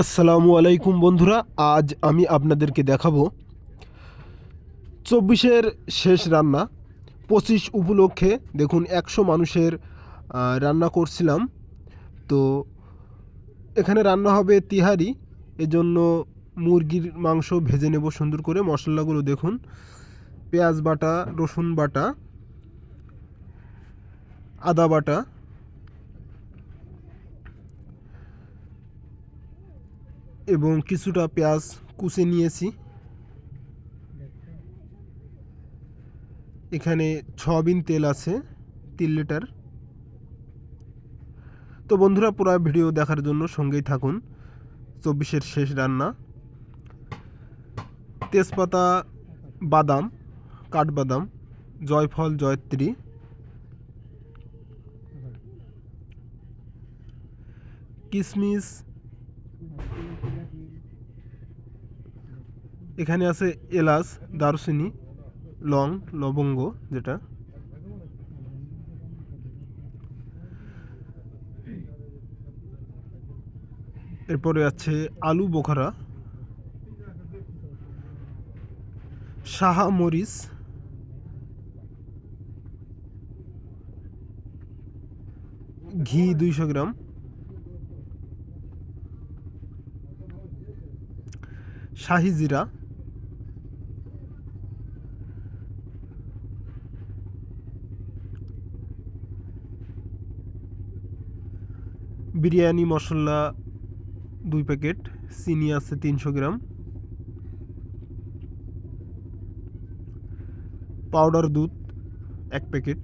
আসসালামু আলাইকুম বন্ধুরা, আজ আমি আপনাদেরকে দেখাবো চব্বিশের শেষ রান্না, পঁচিশ উপলক্ষে দেখুন একশো মানুষের রান্না করছিলাম। তো এখানে রান্না হবে তিহারি, এজন্য মুরগির মাংস ভেজে নেব সুন্দর করে, মশলাগুলো দেখুন, পেঁয়াজ বাটা, রসুন বাটা, আদা বাটা এবং কিছুটা পেঁয়াজ কুচে নিয়েছি। এখানে বিন তেল আছে, তিন লিটার। তো বন্ধুরা, পুরো ভিডিও দেখার জন্য সঙ্গেই থাকুন। চব্বিশের শেষ রান্না। তেজপাতা, বাদাম, কাঠবাদাম, জয়ফল, জয়ত্রী। কিশমিশ এখানে আছে এলাচ, দারুচিনি, লং, লবঙ্গ যেটা। এরপরে আছে আলু বোখারা, সাহা মরিচ, ঘি দুইশো গ্রাম। শাহি জিরা বিরিয়ানি, মশলা দুই প্যাকেট, চিনি আছে তিনশো গ্রাম। পাউডার দুধ এক প্যাকেট।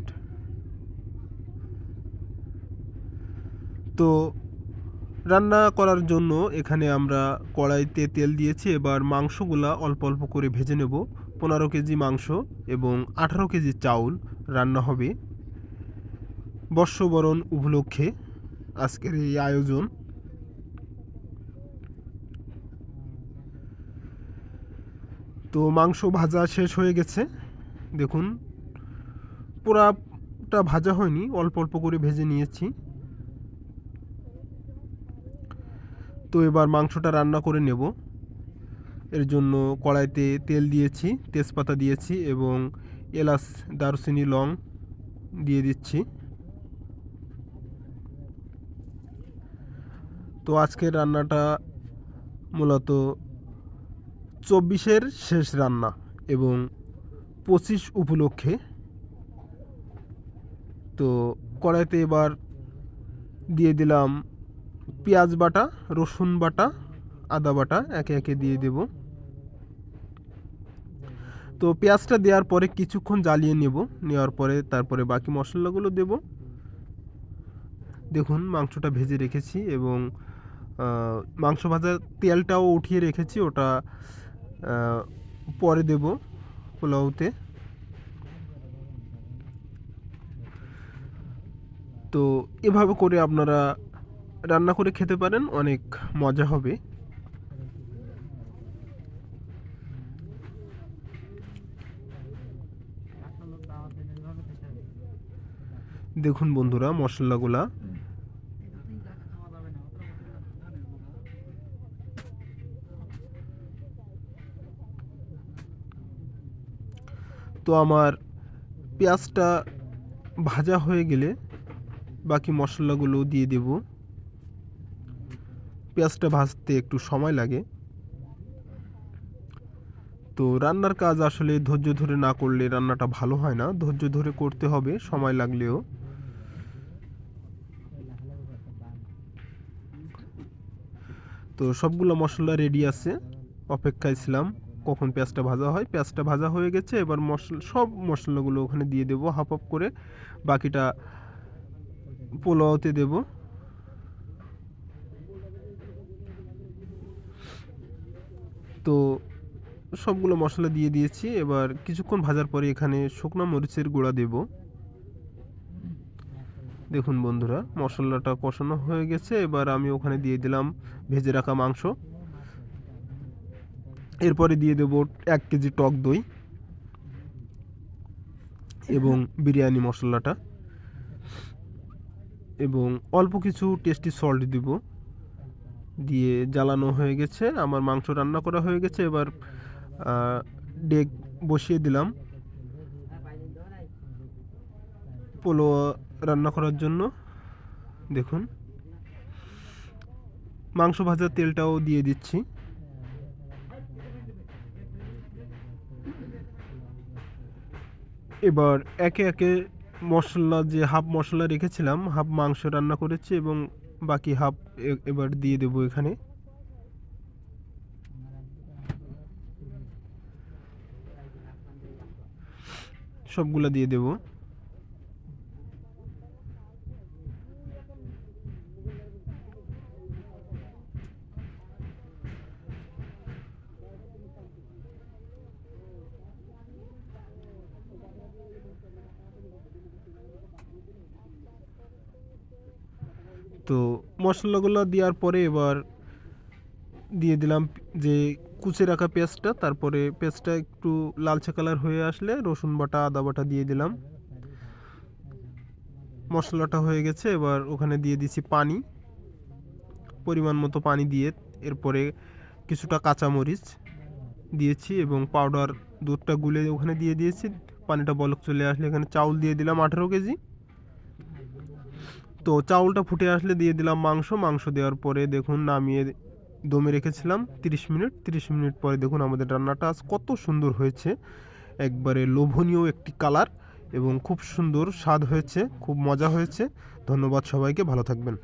তো রান্না করার জন্য এখানে আমরা কড়াইতে তেল দিয়েছি, এবার মাংসগুলা অল্প অল্প করে ভেজে নেব। পনেরো কেজি মাংস এবং আঠারো কেজি চাউল রান্না হবে। বর্ষবরণ উপলক্ষে আজকের এই আয়োজন। তো মাংস ভাজা শেষ হয়ে গেছে। দেখুন পুরাটা ভাজা হয়নি, অল্প অল্প করে ভেজে নিয়েছি। তো এবার মাংসটা রান্না করে নেব। এর জন্য কড়াইতে তেল দিয়েছি, তেজপাতা দিয়েছি এবং এলাচ, দারুচিনি, লং দিয়ে দিচ্ছি। তো আজকের রান্নাটা মূলত চব্বিশের শেষ রান্না এবং পঁচিশ উপলক্ষে। তো কড়াইতে এবার দিয়ে দিলাম পেঁয়াজ বাটা, রসুন বাটা, আদা বাটা একে একে দিয়ে দেব। তো পেঁয়াজটা দেওয়ার পরে কিছুক্ষণ জ্বালিয়ে নেব, নেওয়ার পরে তারপরে বাকি মশলাগুলো দেব। দেখুন মাংসটা ভেজে রেখেছি এবং মাংস ভাজার তেলটাও উঠিয়ে রেখেছি, ওটা পরে দেব পোলাওতে। তো এভাবে করে আপনারা রান্না করে খেতে পারেন, অনেক মজা হবে। দেখুন বন্ধুরা, মশলাগুলা তো আমার পেঁয়াজটা ভাজা হয়ে গেলে বাকি মশলাগুলো দিয়ে দেব। পেঁয়াজটা ভাজতে একটু সময় লাগে। তো রান্নার কাজ আসলে ধৈর্য ধরে না করলে রান্নাটা ভালো হয় না। ধৈর্য ধরে করতে হবে, সময় লাগলেও। তো সবগুলো মশলা রেডি আছে, অপেক্ষায় ছিলাম। কখন পেঁয়াজটা ভাজা হয়, পেঁয়াজটা ভাজা হয়ে গেছে, এবার মশলা, সব মশলাগুলো ওখানে দিয়ে দেবো হাফ হাফ করে, বাকিটা পোলাওতে দেব। তো সবগুলো মশলা দিয়ে দিয়েছি, এবার কিছুক্ষণ ভাজার পরে এখানে শুকনো মরিচের গুঁড়া দেব। দেখুন বন্ধুরা, মশলাটা কষানো হয়ে গেছে, এবার আমি ওখানে দিয়ে দিলাম ভেজে রাখা মাংস। এরপরে দিয়ে দেব এক কেজি টক দই এবং বিরিয়ানি মশলাটা এবং অল্প কিছু টেস্টি সল্ট দিব। দিয়ে জ্বালানো হয়ে গেছে, আমার মাংস রান্না করা হয়ে গেছে, এবার ডেক বসিয়ে দিলাম। পোলো রান্না করার জন্য, দেখুন। মাংস ভাজার তেলটাও দিয়ে দিচ্ছি। এবার একে একে মশলা, যে হাফ মশলা রেখেছিলাম, হাফ মাংস রান্না করেছি এবং বাকি হাফ এবার দিয়ে দেব এখানে। সবগুলা দিয়ে দেবো। তো মশলাগুলো দেওয়ার পরে এবার দিয়ে দিলাম যে কুচে রাখা পেঁয়াজটা, তারপরে পেঁয়াজটা একটু লালচে কালার হয়ে আসলে রসুন বাটা, আদা বাটা দিয়ে দিলাম। মশলাটা হয়ে গেছে, এবার ওখানে দিয়ে দিছি পানি, পরিমাণ মতো পানি দিয়ে। এরপরে কিছুটা কাঁচামরিচ দিয়েছি এবং পাউডার দুধটা গুলে ওখানে দিয়ে দিয়েছি। পানিটা বলক চলে আসলে এখানে চাউল দিয়ে দিলাম আঠেরো কেজি। তো চাউলটা ফুটে আসলে দিয়ে দিলাম মাংস। মাংস দেওয়ার পরে দেখুন নামিয়ে দমে রেখেছিলাম তিরিশ মিনিট। তিরিশ মিনিট পরে দেখুন আমাদের রান্নাটা আজ কত সুন্দর হয়েছে। একবারে লোভনীয় একটি কালার এবং খুব সুন্দর স্বাদ হয়েছে, খুব মজা হয়েছে। ধন্যবাদ সবাইকে, ভালো থাকবেন।